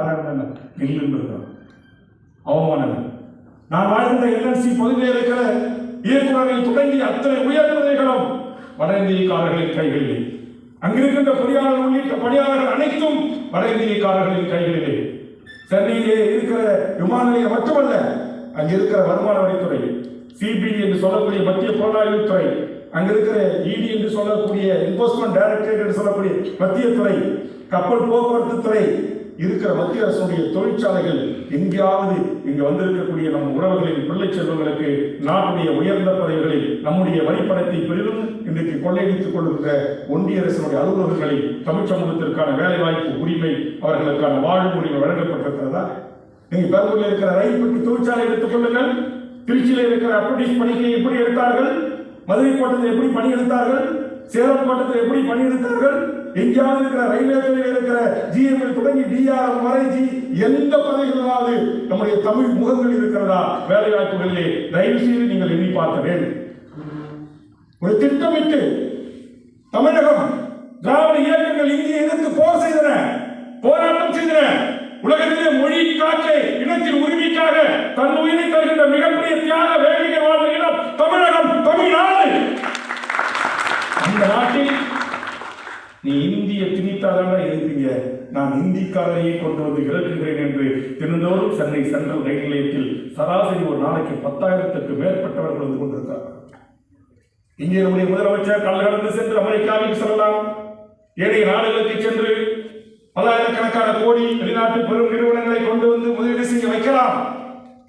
நாராயணன் இல்லைன்னு இருக்கிறான் அவமானம். நான் வாழ்ந்த எல்என்சி பகுதியில் இருக்கிற இயக்குநரில் தொடங்கி அத்தனை உயர்நிலைகளும் வட இந்தியக்காரர்களின் கைகளிலே. அங்கிருக்கின்ற பொறியாளர் உள்ளிட்ட பணியாளர்கள் அனைத்தும் வட இந்தியக்காரர்களின் கைகளிலே. சென்னையிலே இருக்கிற விமான நிலையம் மட்டுமல்ல அங்க இருக்கிற வருமான வரித்துறை சிபிடி என்று சொல்லக்கூடிய மத்திய புலனாய்வுத்துறை துறை இருக்கிற இடி என்று சொல்லக்கூடிய என்போர்ஸ்மெண்ட் டைரக்டரேட் என்று சொல்லக்கூடிய மத்திய துறை கப்பல் போக்குவரத்து துறை இருக்கிற மத்திய அரசுடைய தொழிற்சாலைகள் எங்கேயாவது இங்கு வந்திருக்கக்கூடிய நம் உறவுகளின் பிள்ளை செல்வங்களுக்கு நாட்டுடைய உயர்ந்த பதவிகளில் நம்முடைய வரிப்பணத்தை பெரிதும் இன்றைக்கு கொள்ளையடித்துக் கொள்கின்ற ஒன்றிய அரசினுடைய அலுவலகங்களில் தமிழ் சமூகத்திற்கான வேலைவாய்ப்பு உரிமை அவர்களுக்கான வாழ்வு உரிமை வழங்கப்பட்டிருக்கிறதா? நீங்க பெரம்பூரில் இருக்கிற ரயில் பெட்டி தொழிற்சாலை எடுத்துக் கொள்ளுங்கள். திருச்சியில் இருக்கிற அப்ரண்டிஸ் பணிக்கு எப்படி எடுத்தார்கள்? மதுரை கோட்டத்தில் எப்படி பணி எடுத்தார்கள் சேலம் கோட்டத்தில் எப்படி பணி எங்கேயாவது இருக்கிற ரயில்வே துறையில் இருக்கிற ஜிஎம்எல் தொடங்கி டிஆர்எம் வரை ஜி எந்த பதவிகளாவது நம்முடைய தமிழ் முகங்கள் இருக்கிறதா? வேலை வாய்ப்புகளிலே தயவு செய்து நீங்கள் எண்ணி பார்க்க வேண்டும். ஒரு திட்டமிட்டு தமிழகம் திராவிட இயக்கங்கள் இந்திய எதிர்த்து போர் செய்தன போராட்டம் செய்தன உலகத்திலே மொழி காற்றை இனத்தின் உரிமைக்காக தன் உயிரை தருகின்ற மிகப்பெரிய தியாக வேடிக்கை வாழ்ந்த இடம் தமிழகம் தமிழ்நாடு. நீ இந்திய திணித்தாதான இருப்பீங்க நான் இந்திக்காரரையே கொண்டு வந்து இறக்குகிறேன் என்று தினந்தோறும் சென்னை சென்ட்ரல் ரயில் நிலையத்தில் சராசரி ஒரு நாளைக்கு பத்தாயிரத்துக்கு மேற்பட்டவர்கள் வந்து கொண்டிருக்கிறார்கள் இங்கே நம்முடைய முதலமைச்சர் கல் கடந்து சென்று அமெரிக்காவில் செல்லலாம். ஏழை நாடுகளுக்கு சென்று பல்லாயிரக்கணக்கான கோடி வெளிநாட்டு பெரும் நிறுவனங்களை கொண்டு வந்து முதலீடு செய்ய வைக்கலாம்.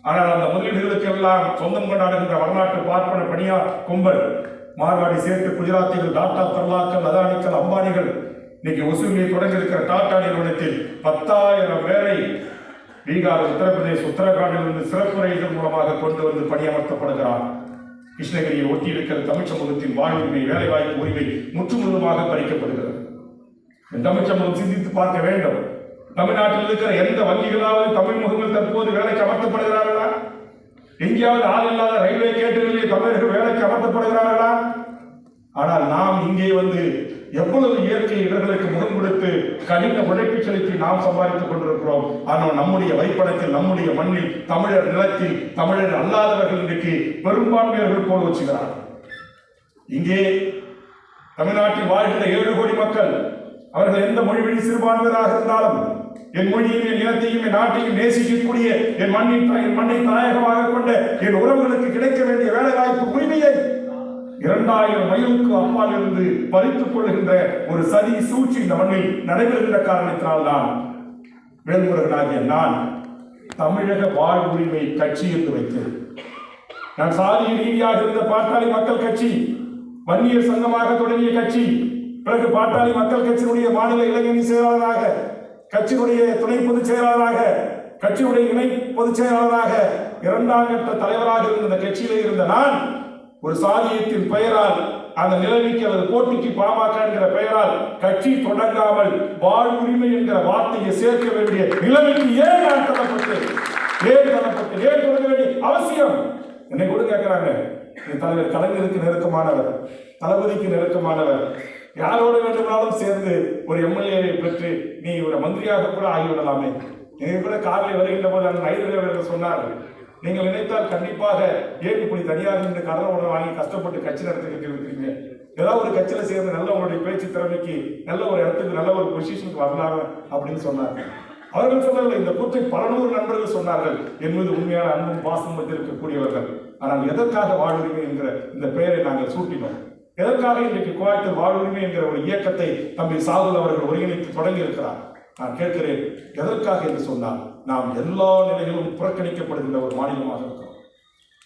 ஆனால் அந்த முதலீடுகளுக்கு எல்லாம் சொந்தம் கொண்டாடுகின்ற வரலாற்று பார்ப்பன பணியார் கும்பல் மார்வாடி சேர்த்து குஜராத்திகள் டாடா தர்லாக்கள் அதானிகள் அம்பானிகள். இன்னைக்கு ஒசூரில் தொடங்கியிருக்கிற டாடா நிறுவனத்தில் பத்தாயிரம் பேரை பீகார் உத்தரப்பிரதேஷ் உத்தரகாண்டில் இருந்து சிறப்பு ரயில்கள் மூலமாக கொண்டு வந்து பணியமர்த்தப்படுகிறார். கிருஷ்ணகிரியை ஒட்டியிருக்கிற தமிழ் சமூகத்தின் வாழ்வுரிமை வேலைவாய்ப்பு உரிமை முற்றுமுழுதாக பறிக்கப்படுகிறது. தமிழ் சமூகம் சிந்தித்து பார்க்க வேண்டும். தமிழ்நாட்டில் இருக்கிற எந்த வங்கிகளாவது தமிழ் முகங்கள் தற்போது வேலைக்கு அமர்த்தப்படுகிறார்களா? எங்கேயாவது ஆள் இல்லாத ரயில்வே கேட்டுகளில் தமிழர்கள் வேலைக்கு அமர்த்தப்படுகிறார்களா? ஆனால் நாம் இங்கே வந்து எவ்வளவு இயற்கை இடர்களுக்கு முகம் கொடுத்து கடின உழைப்பு செலுத்தி நாம் சம்பாதித்துக் கொண்டிருக்கிறோம். ஆனால் நம்முடைய வைப்படத்தில் நம்முடைய மண்ணில் தமிழர் நிலத்தில் தமிழர் அல்லாதவர்கள் இன்றைக்கு பெரும்பான்மையர்கள் போல் வச்சுகிறார் இங்கே தமிழ்நாட்டில் வாழ்கின்ற ஏழு கோடி மக்கள் அவர்கள் எந்த மொழி வழி சிறுபான்மையராக இருந்தாலும் என் மொழியும் என் இனத்தையும் என் நாட்டையும் நேசிக்கக்கூடிய என் மண்ணின் என் மண்ணை தாயகமாக கொண்ட என் உறவுகளுக்கு கிடைக்க வேண்டிய வேலை வாய்ப்பு உரிமையை இரண்டாயிரம் மைலுக்கு அப்பால் இருந்து பறித்துக் கொள்கின்ற ஒரு சதி சூழ்ச்சி இந்த மண்ணில் நடைபெறுகின்ற காரணத்தினால்தான் வேல்முருகனாகிய நான் தமிழக வாழ்வுரிமை கட்சி என்று வைத்தேன். நான் சாதிய ரீதியாக இருந்த பாட்டாளி மக்கள் கட்சி வன்னியர் சங்கமாக தொடங்கிய கட்சி பிறகு பாட்டாளி மக்கள் கட்சியினுடைய மாநில இளைஞரணி செயலாளராக கட்சியுடைய துணை பொதுச் செயலாளராக கட்சியுடைய இணை பொதுச் செயலாளராக இரண்டாம் கட்ட தலைவராக இருந்த இந்த கட்சியிலே இருந்த நான் ஒரு சாதியத்தின் பெயரால் அந்த நிலைமைக்கு அல்லது போட்டிக்கு பாமக என்கிற பெயரால் கட்சி தொடங்காமல் வாழ்வுரிமை என்கிற வார்த்தையை சேர்க்க வேண்டிய நிலைமைக்கு ஏன் நான் தள்ளப்பட்டேன்? ஏன் தள்ளப்பட்டேன்? ஏன் கொடுக்க வேண்டிய அவசியம்? என்னை கூட கேட்கிறாங்க. தலைவர் கலைஞருக்கு நெருக்கமானவர் தளபதிக்கு நெருக்கமானவர். யாரோடு வேண்டுமானாலும் சேர்ந்து ஒரு எம்எல்ஏவை பெற்று நீ ஒரு மந்திரியாக கூட ஆகிவிடலாமே. என்னை கூட காரில் வருகின்ற போது அந்த ஐந்து அவர்கள் சொன்னார்கள் நீங்கள் நினைத்தால் கண்டிப்பாக ஏன் இப்படி தனியாக நின்று கடலை உணவு வாங்கி கஷ்டப்பட்டு கட்சி நடத்திக்கிட்டு இருக்கிறீங்க ஏதாவது ஒரு கட்சியில் சேர்ந்து நல்ல உங்களுடைய பேச்சு திறமைக்கு நல்ல ஒரு இடத்துக்கு நல்ல ஒரு பொசிஷனுக்கு வரலாம்? அப்படின்னு சொன்னாங்க அவர்கள் சொன்னார்கள் இந்த கூற்றை பல நூறு நண்பர்கள் சொன்னார்கள். என்பது உண்மையான அன்பும் பாசம் வைத்திருக்கக்கூடியவர்கள். ஆனால் எதற்காக வாழ்வுரிமை என்கிற இந்த பெயரை நாங்கள் சூட்டினோம். எதற்காக இன்றைக்கு கோயத்தில் வாழ்வுரிமை என்கிற ஒரு இயக்கத்தை தம்பி சாகுல் அவர்கள் ஒருங்கிணைத்து தொடங்கி இருக்கிறார் நான் கேட்கிறேன் எதற்காக என்று சொன்னால் நாம் எல்லா நிலையிலும் புறக்கணிக்கப்படுகின்ற ஒரு மாநிலமாக இருக்கிறோம்.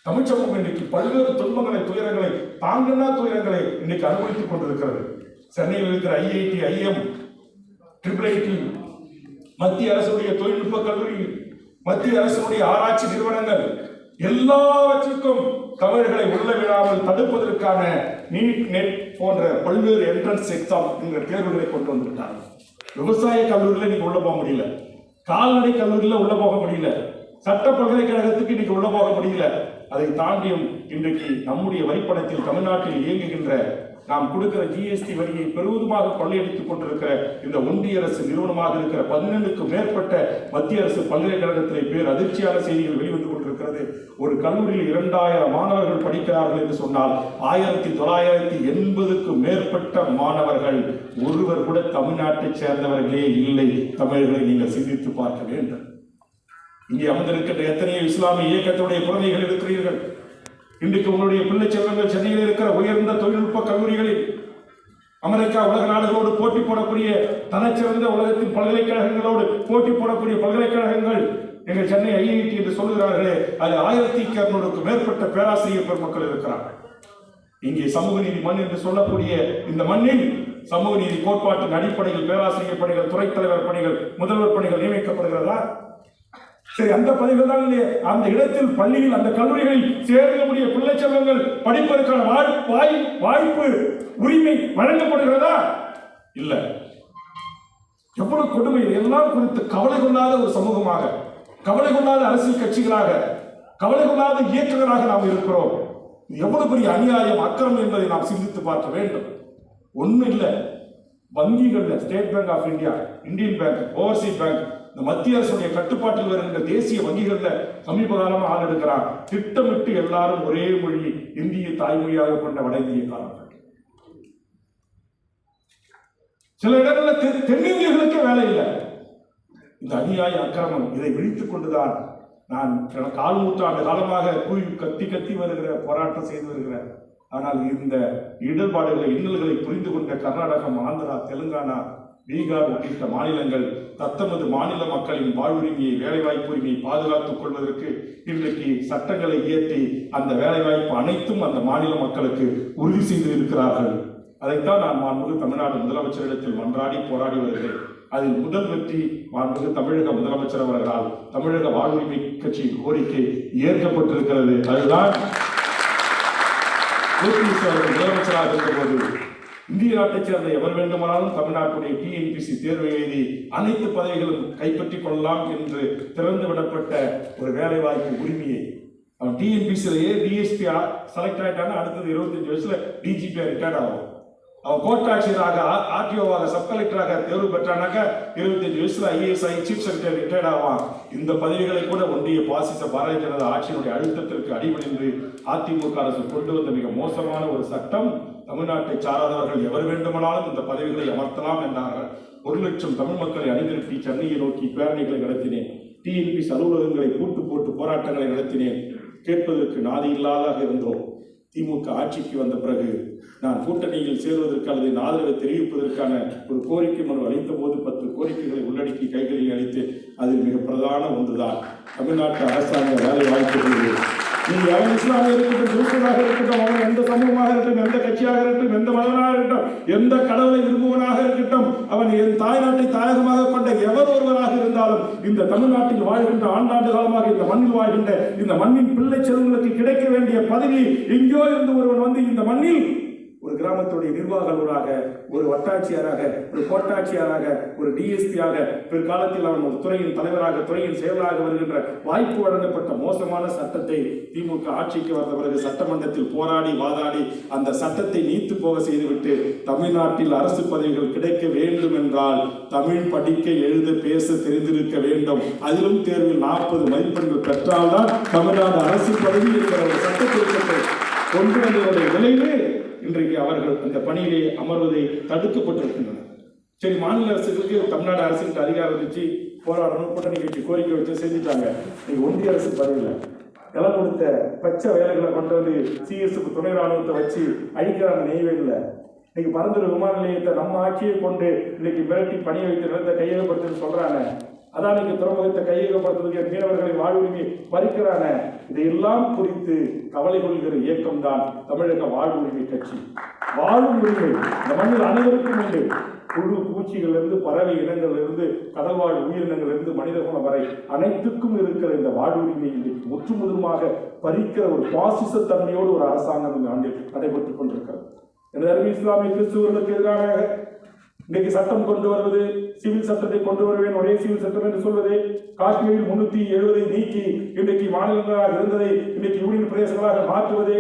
தமிழ் சமூகம் இன்றைக்கு பல்வேறு துன்பங்களை துயரங்களை தாங்கன்னா துயரங்களை இன்னைக்கு அனுபவித்துக் கொண்டிருக்கிறது. சென்னையில் இருக்கிற ஐஐடி ஐஎம் ட்ரிபிள் ஐடி மத்திய அரசுடைய தொழில்நுட்ப கல்லூரி மத்திய அரசுடைய ஆராய்ச்சி நிறுவனங்கள் எல்லாவற்றிற்கும் தமிழர்களை உள்ள விழாமல் தடுப்பதற்கான நீட் நெட் போன்ற பல்வேறு என்ட்ரன்ஸ் எக்ஸாம் என்கிற தேர்வுகளை கொண்டு வந்துவிட்டாங்க விவசாய கல்லூரியில் இன்னைக்கு உள்ள போக முடியல. கால்நடை கல்லூரியில் உள்ள போக முடியல. சட்ட பல்கலைக்கழகத்துக்கு இன்னைக்கு உள்ள போக முடியல. அதை தாண்டியும் இன்றைக்கு நம்முடைய வரிப்பணத்தில் தமிழ்நாட்டில் இயங்குகின்ற நாம் கொடுக்கிற ஜிஎஸ்டி வரியை பெருவதுமாக கொள்ளையடித்துக் கொண்டிருக்கிற இந்த ஒன்றிய அரசு நிறுவனமாக இருக்கிற பதினெண்டுக்கும் மேற்பட்ட மத்திய அரசு பல்கலைக்கழகத்திலே பேர் அதிர்ச்சியான செய்திகள் வெளிவந்து கொண்டிருக்கிறது. ஒரு கல்லூரியில் இரண்டாயிரம் மாணவர்கள் படிக்கிறார்கள் என்று சொன்னால் ஆயிரத்தி தொள்ளாயிரத்தி எண்பதுக்கும் மேற்பட்ட மாணவர்கள் ஒருவர் கூட தமிழ்நாட்டைச் சேர்ந்தவர்களே இல்லை. தமிழர்களை நீங்கள் சிந்தித்து பார்க்க வேண்டும். இங்கே அமர்ந்திருக்கின்ற எத்தனையோ இஸ்லாமிய இயக்கத்துடைய குழந்தைகள் இருக்கிறீர்கள். இன்றைக்கு உங்களுடைய பிள்ளை செல்வங்கள் சென்னையில் இருக்கிற உயர்ந்த தொழில்நுட்ப கல்லூரிகளில் அமெரிக்கா உலக நாடுகளோடு போட்டி போடக்கூடிய தனச்சிறந்த உலகத்தின் பல்கலைக்கழகங்களோடு போட்டி போடக்கூடிய பல்கலைக்கழகங்கள் எங்கள் சென்னை ஐஐடி என்று சொல்கிறார்களே அது ஆயிரத்தி இருநூறுக்கு மேற்பட்ட பேராசிரியர் பெருமக்கள் இருக்கிறார்கள். இங்கே சமூக நீதி மண் என்று சொல்லக்கூடிய இந்த மண்ணில் சமூக நீதி கோட்பாட்டின் அடிப்படையில் பேராசிரியர் பணிகள் துறைத் தலைவர் பணிகள் முதல்வர் பணிகள் நியமிக்கப்படுகிறதா? சரி அந்த பதவிகள் தான் இல்லையே அந்த இடத்தில் பள்ளியில் அந்த கல்லூரிகளில் சேரக்கூடிய பிள்ளை செல்வங்கள் படிப்பதற்கான வாய்- வாய் வாய்ப்பு உரிமை வழங்கப்படுகிறதா? இல்லை. எவ்வளவு கொடுமை எல்லாம் குறித்து கவலை கொள்ளாத ஒரு சமூகமாக கவலை கொள்ளாத அரசியல் கட்சிகளாக கவலை கொள்ளாத இயக்கங்களாக நாம் இருக்கிறோம். எவ்வளவு பெரிய அநியாயம் அக்கிரமம் என்பதை நாம் சிந்தித்து பார்க்க வேண்டும். ஒன்றும் இல்லை. வங்கிகளில் State Bank of India Indian Bank Overseas Bank இந்த மத்திய அரசுடைய கட்டுப்பாட்டில் வருகின்ற தேசிய வங்கிகளில் சமீப காலமாக ஆள் எடுக்கிறார் திட்டமிட்டு எல்லாரும் ஒரே மொழி இந்திய தாய்மொழியாக கொண்ட வட இந்தியக்காரர்கள் சில இடங்களில் தென்னிந்தியர்களுக்கே வேலை இல்லை. இந்த அநியாய அக்கிரமம் இதை விழித்துக் கொண்டுதான் நான் கால் நூற்றாண்டு காலமாக கூய் கத்தி கத்தி வருகிற போராட்டம் செய்து வருகிறேன் ஆனால் இந்த இடர்பாடுகளை இன்னல்களை புரிந்து கொண்ட கர்நாடகம் ஆந்திரா தெலுங்கானா பீகார் உள்ளிட்ட மாநிலங்கள் தத்தமது மாநில மக்களின் வாழ்வுரிமையை வேலைவாய்ப்பு உரிமையை பாதுகாத்துக் கொள்வதற்கு இன்றைக்கு சட்டங்களை இயற்றி அந்த வேலைவாய்ப்பு அனைத்தும் அந்த மாநில மக்களுக்கு உறுதி செய்து இருக்கிறார்கள் அதைத்தான் நான் மாண்புமிகு தமிழ்நாடு முதலமைச்சரிடத்தில் மன்றாடி போராடி வருகிறேன். அதில் முதல் வெற்றி மாண்புமிகு தமிழக முதலமைச்சர் அவர்களால் தமிழக வாழ்வுரிமை கட்சியின் கோரிக்கை ஏற்கப்பட்டிருக்கிறது. அதுதான் ஓபிஎஸ் அவர்கள் முதலமைச்சராக இருந்தபோது இந்திய நாட்டைச் சேர்ந்த எவர் வேண்டுமானாலும் தமிழ்நாட்டுடைய டிஎன்பிசி தேர்வு எழுதி அனைத்து பதவிகளும் கைப்பற்றிக் கொள்ளலாம் என்று திறந்து விடப்பட்ட ஒரு வேலைவாய்ப்பு உரிமையை. அவன் டிஎன்பிசியிலேயே டிஎஸ்பி செலக்ட் ஆகிட்டான அடுத்தது இருபத்தஞ்சு வயசுல டிஜிபியா ரிட்டையர்ட் ஆகும். அவன் கோட்டாட்சியராக ஆர்டிஓவாக சப் கலெக்டராக தேர்வு பெற்றானாக்க இருபத்தஞ்சு வயசுல ஐஏஎஸ் ஐ சீஃப் செக்ரட்டரி ரிட்டையர்ட் ஆவான். இந்த பதவிகளை கூட ஒன்றிய பாசிச பாரதிய ஜனதா ஆட்சியினுடைய அழுத்தத்திற்கு அடிபணிந்து அதிமுக அரசு கொண்டு வந்த மிக மோசமான ஒரு சட்டம். தமிழ்நாட்டை சாராதவர்கள் எவர் வேண்டுமானாலும் இந்த பதவிகளை அமர்த்தலாம் என்றார்கள். ஒரு லட்சம் தமிழ் மக்களை அணிதிரட்டி சென்னையை நோக்கி பேரணிகளை நடத்தினேன். டிஎன்பிசி அலுவலகங்களை பூட்டு போட்டு போராட்டங்களை நடத்தினேன். கேட்பதற்கு நாதி இல்லாதாக இருந்தோம். திமுக ஆட்சிக்கு வந்த பிறகு நான் கூட்டணியில் சேர்வதற்கு அல்லது என் ஆதரவை தெரிவிப்பதற்கான ஒரு கோரிக்கை மனு அளித்த போது பத்து கோரிக்கைகளை உள்ளடக்கி கைகளில் அளித்து அதில் மிக பிரதான ஒன்றுதான். தமிழ்நாட்டு அரசாங்க வேலை வாய்ப்புகள் நீங்க எவன் இஸ்லாமிய இருக்கட்டும் கிறிஸ்துவனாக இருக்கட்டும் அவன் எந்த சமூகமாக இருக்கட்டும் எந்த கட்சியாக இருக்கட்டும் எந்த மதனாக இருக்கட்டும் எந்த கடவுளை விரும்புவனாக இருக்கட்டும் அவன் என் தாய்நாட்டை தாயகமாக கொண்ட எவர் ஒருவராக இருந்தாலும் இந்த தமிழ்நாட்டில் வாழ்கின்ற ஆண்டாண்டு காலமாக இந்த மண்ணில் வாழ்கின்ற இந்த மண்ணின் பிள்ளை செல்வங்களுக்கு கிடைக்க வேண்டிய பதவி எங்கேயோ இருந்து ஒருவன் வந்து இந்த மண்ணில் ஒரு கிராமத்துடைய நிர்வாக அலுவலராக ஒரு வட்டாட்சியராக ஒரு கோட்டாட்சியராக ஒரு டிஎஸ்பியாக பிற்காலத்தில் அவன் ஒரு துறையின் தலைவராக துறையின் செயலராக வருகின்ற வாய்ப்பு வழங்கப்பட்ட மோசமான சட்டத்தை திமுக ஆட்சிக்கு வந்த பிறகு சட்டமன்றத்தில் போராடி வாதாடி அந்த சட்டத்தை நீத்து போக செய்துவிட்டு தமிழ்நாட்டில் அரசு பதவிகள் கிடைக்க வேண்டும் என்றால் தமிழ் படிக்க எழுத பேச தெரிந்திருக்க வேண்டும். அதிலும் தேர்வில் நாற்பது மதிப்பெண்கள் பெற்றால்தான் தமிழ்நாடு அரசு பதவி என்கிற ஒரு சட்ட கொண்டு வந்ததனுடைய விளைவு இன்றைக்கு அவர்கள் இந்த பணியிலே அமர்வதை தடுக்கப்பட்டிருக்கின்றனர். சரி மாநில அரசுகளுக்கு தமிழ்நாடு அரசுக்கு அதிகாரம் வச்சு போராடணும் கூட்டணி கட்சி கோரிக்கை வச்சு செஞ்சுட்டாங்க. இன்னைக்கு ஒன்றிய அரசு பதவியில. நிலம் கொடுத்த பச்சை வேலைகளை கொண்டு வந்து சிஎஸ்க்கு துணை ராணுவத்தை வச்சு அழிக்கிறாங்க நெய்வேலியில் இன்னைக்கு பரந்தூர் விமான நிலையத்தை நம்ம ஆட்சியை கொண்டு இன்னைக்கு மிரட்டி பணியை வைத்து நிலத்தை கையகப்படுத்துன்னு சொல்கிறாங்க அதான் இன்னைக்கு துறைமுகத்தை கையகப்படுத்துவதற்கு மீனவர்களை வாழ்வுரிமை பறிக்கிறான இதையெல்லாம் குறித்து கவலை கொள்கிற இயக்கம் தான் தமிழக வாழ்வுரிமை கட்சி. வாழும் உரிமை இந்த மண்ணில் அனைவருக்கும் உண்டு. புழு பூச்சிகள் இருந்து பறவை இனங்கள் இருந்து கடல்வாழ் உயிரினங்கள் இருந்து மனித குணம் வரை அனைத்துக்கும் இருக்கிற இந்த வாழ்வுரிமை இன்றைக்கு முற்றுமுதலுமாக பறிக்கிற ஒரு பாசிச தன்மையோடு ஒரு அரசாங்கம் இந்த ஆண்டில் நடைபெற்றுக் கொண்டிருக்கிறது. எனது அருமை இஸ்லாமிய கிறிஸ்துவர்களுக்கு எதிராக இன்னைக்கு சட்டம் கொண்டு வருவது சிவில் சட்டத்தை கொண்டு வருவேன் ஒரே சிவில் சட்டம் என்று சொல்வது காஷ்மீரில் முன்னூத்தி எழுபதை நீக்கி இன்றைக்கு மாநிலங்களாக இருந்ததை இன்றைக்கு யூனியன் பிரதேசங்களாக மாற்றுவது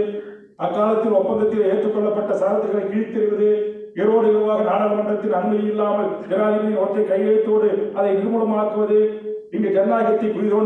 அக்காலத்தில் ஒப்பந்தத்தில் ஏற்றுக்கொள்ளப்பட்ட சாதத்துகளை கிழித்தெறிவது இரவோடு இரவாக நாடாளுமன்றத்தில் அனுமதி இல்லாமல் ஜனாதிபதியின் ஒற்றை கையெழுத்தோடு அதை நிர்மூலமாக்குவது இங்கு ஜனநாயகத்தை குறிதோண்டி